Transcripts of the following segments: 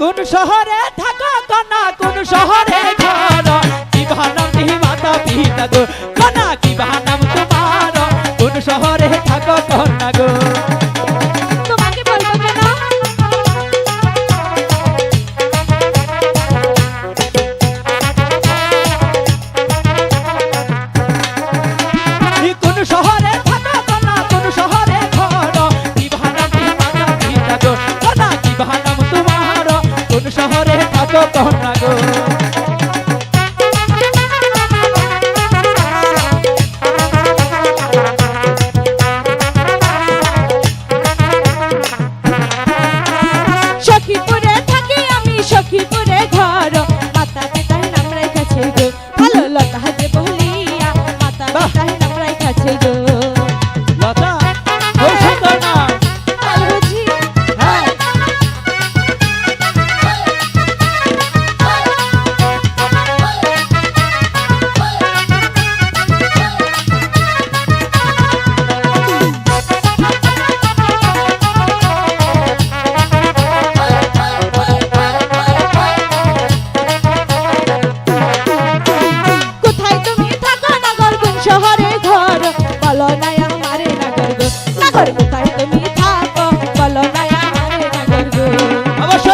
কোন শহরে থাকো কনা, কোন শহরে ঘর। কি বাহানাম মাতা পিতা কনা, কি বাহানাম তোমার কোন শহরে শহরে না গো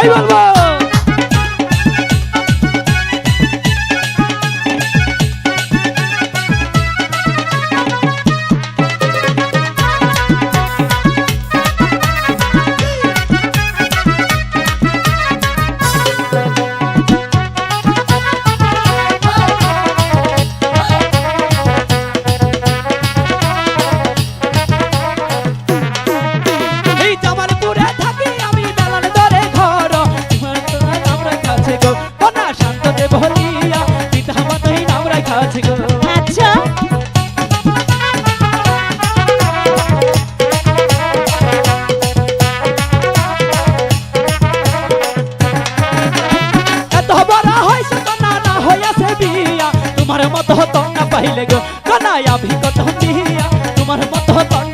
Eyvallah. তোমার মত কন্যা পাইলে গো কন্যা আভি কত দিয়া তোমার মত কন্যা পাইলে গো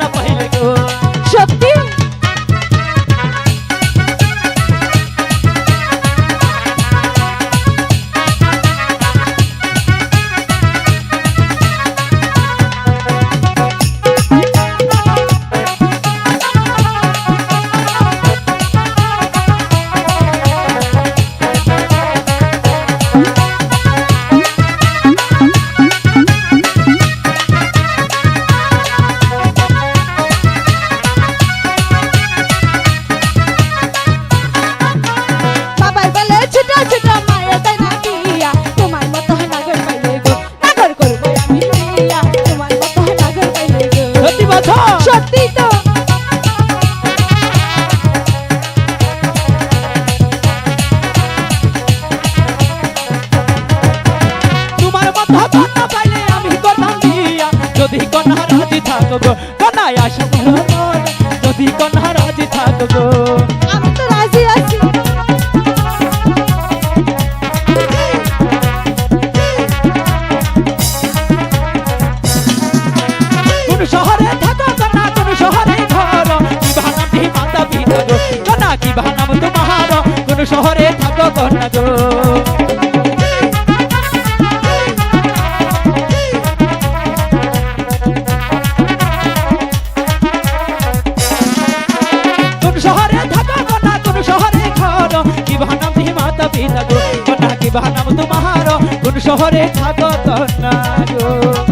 ছোট ছোট মায়ের তাই না দিয়া তোমার মতো নাগর পাইলে গো। নাগর করব আমি বিয়া তোমার মতো নাগর পাইলে গো। সত্যি বলছো? সত্যি তো। তোমার মত পাইলে আমি করতাম বিয়া। যদি কন্যা রাজি থাকো গো কন্যা আসো দিবানাম তোমার কোন শহরে থাকত না গো।